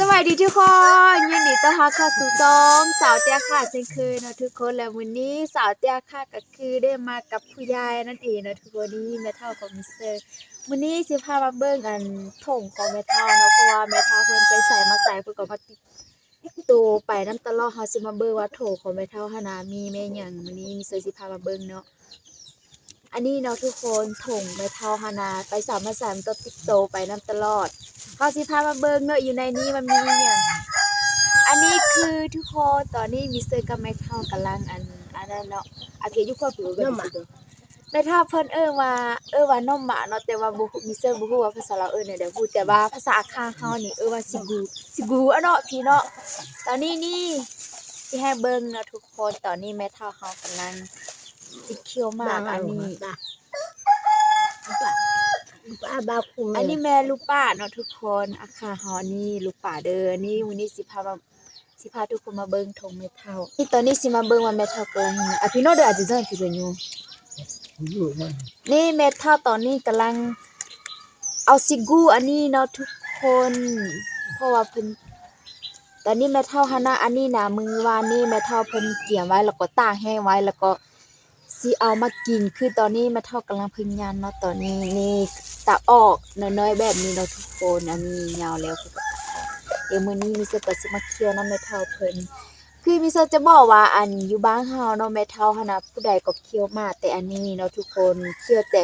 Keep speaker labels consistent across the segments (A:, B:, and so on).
A: สวัสดีทุกคนยินดีต้อนรับเข้าสู่ซองสาวเตี้ยค่ะเช่นเคยนะทุกคนและวันนี้สาวเตี้ยค่ะก็คือได้มากับผู้ยายนั่นเองนะทุกคนนี้แม่เฒ่าของมิสเตอร์วันนี้สิพามาเบิ่งอันถงของแม่เฒ่าเนาะเพราะว่าแม่เฒ่าเพิ่นไปใส่มาใส่เพิ่นก็มาติดตัวไปน้ำตลอดเฮาสิมาเบิ่งว่าโถของแม่เฒ่าหนนามีแม่หยังวันนี้มิสเตอร์สิพามาเบิ่งเนาะ อันนี้เนาะทุกคนถงแม่เฒ่าหนนาไปสามมาสามก็ติดโตไปน้ำตลอดเขาสิพามาเบิงเนาะอยู่ในนี้มันมีอหย่างอันนี้คือทุกคนตอนนี้มิสเตอร์กับแม่เท่ากำลังอันอันนั้นเนาะอาเกยุควบอยู่กันอยู่แม่เท่าเพิ่นเอิ้นว่าเอิ้นว่าน้องหมาเนาะแต่ว่าบ่ฮู้มิสเตอร์บ่ฮู้ว่าภาษาลาเอิ้นเนี่ยเดี๋ยวพูดแต่ว่าภาษาอาคาเฮานี่เอิ้นว่าสิกูสิกูอะเนาะพี่เนาะตอนนี้นี่สิให้เบิ่งเนาะทุกคนตอนนี้แม่เท่าเฮากำลัง สิเคี้ยวหมากอันนี้
B: ป้าบ้าคุ้ม
A: อันนี้แม่ลูกป้าเนาะทุกคนอาคาฮอนี่ลูกป้าเด้อนี่วันนี้สิพามาสิพาทุกคนมาเบิ่งทงแม่เฒ่านี่ตอนนี้สิมาเบิ่งว่าแม่เฒ่ากำลังอะพี่น้องเด้ออาจจะจังพี่เด้ออยู่
B: อยู่มัน
A: นี่แม่เฒ่าตอนนี้กำลังเอาซิกูอันนี้เนาะทุกคน เพราะว่าเพิ่นตอนนี้แม่เฒ่าหานะอันนี้นะมือวานนี่แม่เฒ่าเพิ่นเกี่ยมไว้แล้วก็ตากแห้งไว้แล้วก็ สิเอามากินคือตอนนี้ม่เฒ่ากำลังพิ่งยานเนาะตอนนี้นี่ตากออกน้อยๆแบบนี้เนาะทุกคนอันนี้ยาวแล้วคือออกเดี๋ยวมื้อนี้มีเสก็สิมาเคี่ยวน้ำแม่เฒ่าเพิ่นคือมีเสจะบอกว่าอันอยู่บ้านเฮาเนาะแม่เฒ่าหนะผู้ใดก็เคี่ยวมาแต่อันนี้เนาะทุกคนเคี่ยวแต่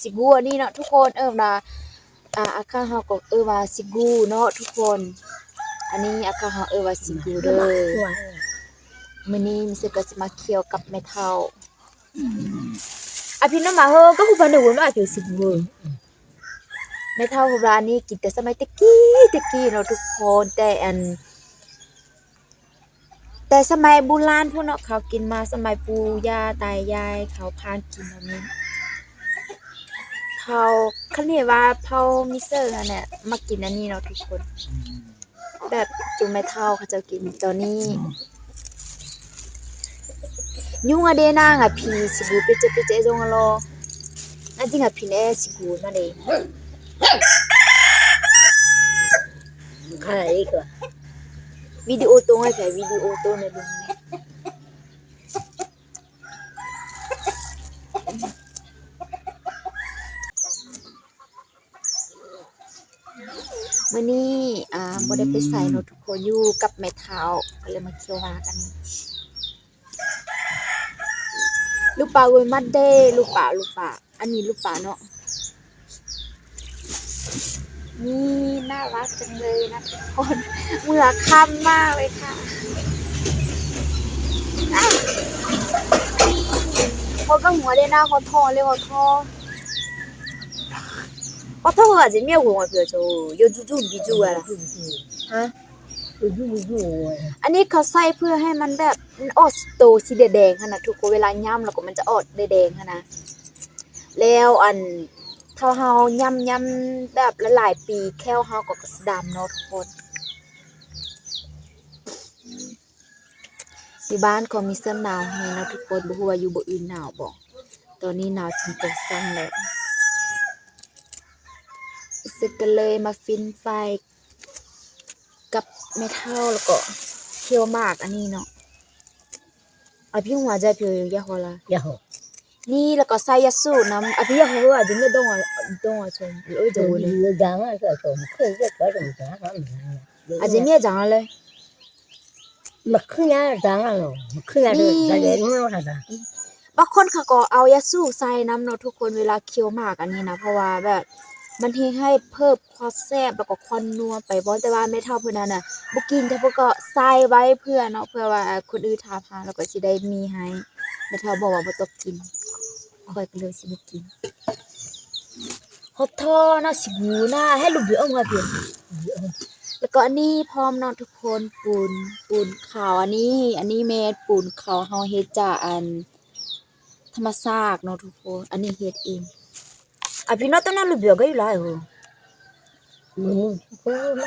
A: สิกัวนี่เนาะทุกคนเอิ้นว่าอ่าอาคาเฮาก็เออว่าสิกูเนาะทุกคน อันนี้อาคาเฮาเออว่าสิกูเด้อมื้อนี้มิสก็สิมาเคี่ยวกับแม่เฒ่า อะพี่น้องมาเฮอก็คือพันธุ์ว่าคือสิกูแม่เฒ่าของร้านนี้กินแต่สมัยตะกี้ตะกี้เนาะทุกคนแต่อัน แต่สมัยโบราณพวกเนาะเขากินมาสมัยปู่ย่าตายายเขาพานกินแบบนี้เผาคันเห็นว่าเผามิเซอร์อันเนี่ยมากินอันนี้เนาะทุกคน แบบจุไม่เท่าเขาจะกินตอนนี้ ยุงอะเดนางอะพีสิบูเปเจเปเจจงอะโลอันจริงอะพีเนี่ยสิบูนั่นเอง
B: ใครอีกอะ
A: วิดีโอตรงให้แผลวิดีโอตรงในลุงเนี่ยมื่อนี้อ่าบ่ได้ไปใส่เนาะทุกคนอยู่กับแม่เท้าก็เลยมาเคี่ยวหมากัน ลูกปลาเวยมัดเด้ลูกปลาลูกปลาอันนี้ลูกปลาเนาะนี่น่ารักจังเลยนะทุกคนเมื่อค่ำมากเลยค่ะอ่เขาก็หัวได้หน้าเขาทอเลยเขาทอเขาทออาจจะเมียหัวเผื่อโจโยจุจุบิจูอะล่ะฮะ
B: ยู่อยู่อั
A: นนี้เขาใส่เพื่อให้มันแบบมันออกโตสีแดงๆขนาดทุกคนเวลาย่ำแล้วก็มันจะออกแดงๆขนาดแล้วอันเท่าเฮาย่ำย่ำแบบหลายๆปีแค่เฮาก็กระสดำเนาะทุกคนอยู่บ้านก็มีเสื้อหนาวให้เนาะทุกคนบ่ฮู้ว่าอยู่บ่อื่นหนาวบ่ตอนนี้หนาวถึงตัวสั่นแล้วสึกกันเลยมาฟินไฟกับ เมทัลแล้วก็เคี่ยวหมากอันนี้เนาะเอาพี่หัวใจเพียวยาฮอละ
B: อย่าหก
A: นี่แล้วก็ใส่ยาสูบน้ำเอาพี่ยาฮออาจจะไม่ต้องอะต้องอะชมเอ้ย
B: ดู
A: ดูเลย
B: เลยดังอะก็สมเคยก็สมจ้าครับ
A: อาจจะเนี่ยจังเลย
B: มาขึ้นยาดังอะเนาะขึ้นยาเลยแต่เดี๋ยวนี้มันอะไร
A: บางคนเขาก็เอายาสูบใส่น้ำเนาะทุกคนเวลาเคี่ยวหมากอันนี้นะเพราะว่าแบบ มันเฮให้เพิ่มความแซ่บแล้วก็ความนัวไปบ่แต่ว่าไม่เท่าเพิ่นนั้นน่ะบ่กินแต่เพิ่นก็ใส่ไว้เพื่อเนาะเพื่อว่าคนอื่นถามหาแล้วก็สิได้มีให้แม่เท่าบอกว่าบ่ต้องกินค่อยก็เลยสิบ่กินฮอตทอนะสิบูนะให้ลูกเบียเอามาเบียแล้วก็อันนี้พร้อมนาะทุกคนปูนปูนขาวอันนี้ อันนี้เมดปูนขาวเฮาเฮ็ดจากอัน ธรรมชาติเนาะทุกคน อันนี้เฮ็ดเอง อะพี่น้องต้องนั่งรูปเบียก็อยู่หลายโห
B: อืมคน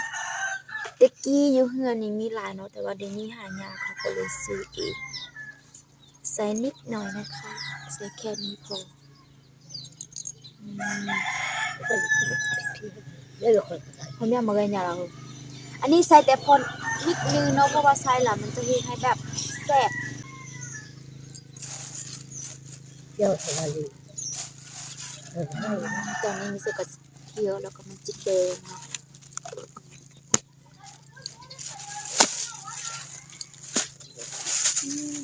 A: ตะกี้อยู่เฮือนนี่มีหลายเนาะแต่ว่าเดี๋ยวนี้หายากค่ะก็เลยซื้อเองใส่นิดหน่อยนะคะใส่แค่นี้พออืม
B: เดี๋ยวคน
A: คนเนี้ยมากันอย่างเราอันนี้ใส่แต่พอนิดนึงเนาะเพราะว่าใส่ละมันจะเฮ็ดให้แบบแซ่บ
B: เดี๋ยวทำอะไรเออ
A: ตอนนี้มีเสื้อกับเขียวแล้วก็มันจิแดงเนาะอืม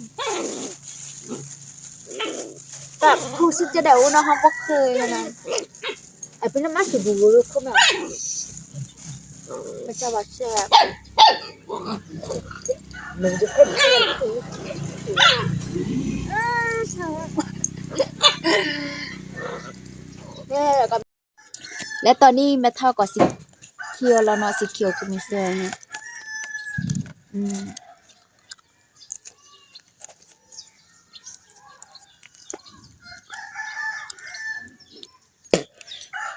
A: แบบรู้สึกจะเดาเนาะเขาก็เคยนะไอ้เป็นน้ำมันสิบูรู้เขาแบบมันจะว่าแซ่บ
B: มันจะเป็น
A: เนี่ย แล้วก็และตอนนี้แม่เท่ากับสีเขียวแล้วเนาะสีเขียวคือมีเสื้อเนี่ยอืม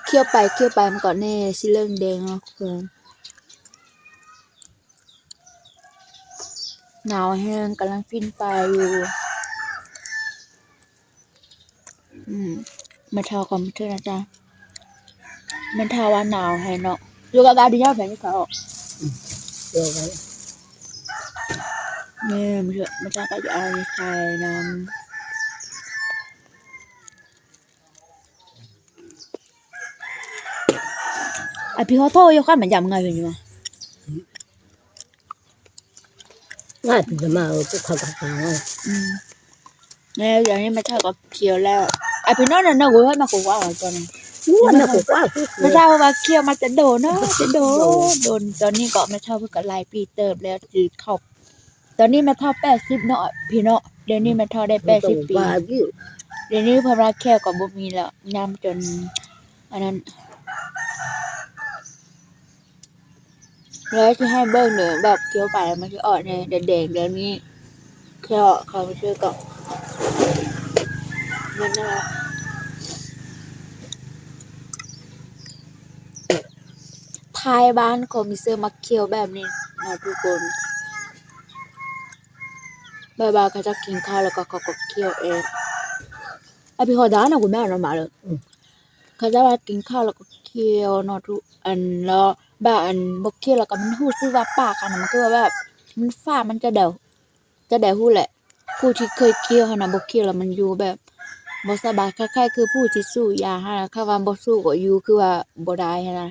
A: เคี่ยวไปเคี่ยวไปมันก่อนแน่สิเรื่องแดงเนาะเพื่อนหนาวแห้งกำลังฟินไฟอยู่ อืม มาเท่าคอมพิวเตอร์นะจ๊ะมันเท่าว่าหนาวแห้งเนาะอยู่กับดาวดีเนาะแผ่นที่เขา
B: เดี๋ยวไว้
A: เนี่ยมันเถอะมันจะก็จะเอาใครนำอะพี่เขาโทรยกข้ามเหมือนยำไงเป็นอยู่มั้ย
B: ง่ายจะมาเอาพวกเขาต่าง
A: อืมเนี่ยอย่างนี้มันเท่ากับเคียวแล้ว อะพี่น้องนั่นนะกูให้มากูว่าเอาตอนนี้
B: ๆมันน่ะก็ว่าคือ
A: ไม่ทราบว่าเคียวมาจะโดนเนาะจะโดนโดนตอนนี้ก็ไม่เท่าเพื่อกับลายปีเติบแล้วจืดเข้าตอนนี้มาเท่าแปดสิบเนาะพี่เนาะเดี๋ยวนี้มาเท่าได้แปดสิบปี
B: ว่าอยู่
A: เดี๋ยวนี้พระราแค่กับบ่มีแล้วยำจนอันนั้นแล้วที่ให้เบิ้งเนี่ยแบบเคี้ยวไปแล้วมันจะอ่อนเนี่ยแดงๆเดี๋ยวนี้แค่เขาไปช่วยกับนั่นนะ ทายบ้านเขามีเสื้อมักเคี้ยวแบบนี้นะทุกคนบายบายเขาจะกินข้าวแล้วก็เขาก็เคี้ยวเองอะพี่ขอด้านนะคุณแม่เรามาเลยเขาจะว่ากินข้าวแล้วก็เคี้ยวเนาะทุกอันแล้วแบบอันบ่เคี้ยวแล้วก็มันหูซึกว่าปากอันนั้นมันก็ว่าแบบมันฟ้ามันจะเดาจะเดาหู้แหละ ผู้ที่เคยเคี้ยวหั้นนะบ่เคี้ยวแล้วมันอยู่แบบบ่สบายคล้ายๆคือผู้ที่สู้ยาหั้นนะถ้าว่าบ่สู้ก็อยู่คือว่าบ่ได้หั้นนะ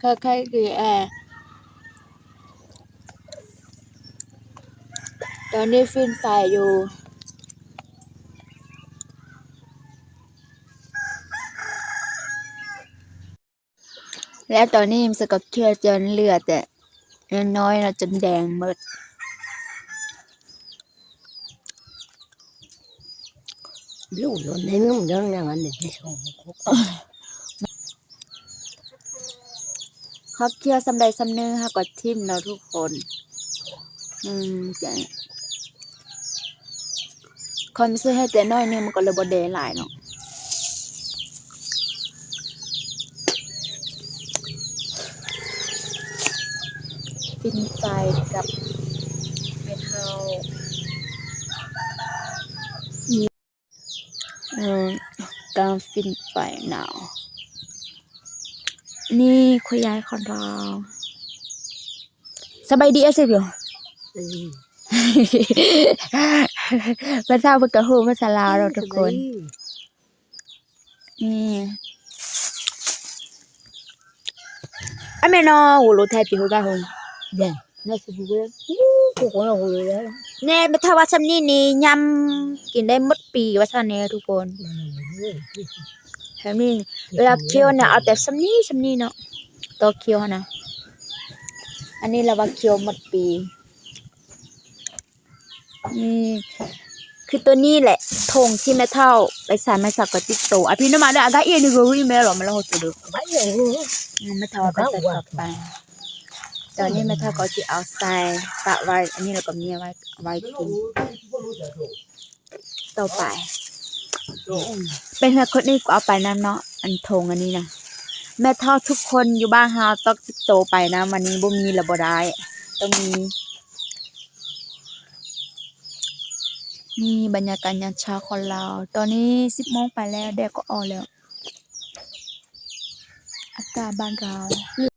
A: คนเขาว่คือเนาะ
B: แล้วก็ตัวนี้รู้นะไอ้กูแม่
A: เขาเขาก็มาใส่ยา
B: ดู
A: สูบ
B: นะ
A: นะ
B: มันไปฟังเขามา
A: เนเกี่ยวไปเกี่ยวไปเกี่ยวก่อยคือแอร์ตอนนี้ฟินไฟอยู่และตอนนี้มันสกับเคี่ยวจนเลือดแต่น้อยๆเราจนแดงหมด
B: ลูกคนนี้มันยังยังอันนี้ที่สอง
A: เขาเคี่ยวสำใดสำเนึงค่ะก็ทิมเราทุกคน อืมแต่คอนซื้อให้แต่น้อยหนึงมันก็เลยบ่แดหลายเนาะฟินไฟกับเมทัลอืมกำลังฟินไฟหนาว นี่คุยยายของเราสบายดีอะสิอยู่ภาษาเพิ่นก็ฮู้ภาษาลาวเราทุกคน นี่อะแม่นอหูรู้ไทยปีฮู้กะฮู้
B: เดี๋ยว
A: น่าสิฮู้เด้อ
B: พวกเราคุยแล้ว
A: แน่ไม่ถ้าว่าซำนี้นี่ยำกินได้หมดปีว่าซั่นแน่ทุกคน แถมนี้เวลาเคี่ยวเนี่ยเอาแต่ซำนี้ซำนี้เนาะตัวเคี่ยวหั่นนะอันนี้เราว่าเคี่ยวหมดปีนี่คือตัวนี้แหละธงที่แม่เท่าไปใส่ไม้สักกับติ๊กโตอะพี่น้ำมาได้อากาเอียนี่ก็วิ่งแม่หรอมาแล้วหดตัวเดู
B: Bãi này
A: แม่เท่าก็ใส่กลับไปตอนนี้แม่เท่าก็จะเอาใส่ปะไว้อันนี้เราก็มีไว้ไว้กินต่อไป เป็นคนนี้ก็เอาไปนะเนาะอันธงอันนี้นะแม่ท่าทุกคนอยู่บ้านเฮาต้องโตไปนะวันนี้บ่มีระบ่ได้ต้องมีนี่บรรยากาศยามเช้าของเรา ตอนนี้สิบโมงไปแล้วแดดก็ออกแล้ว อากาศบ้านเรา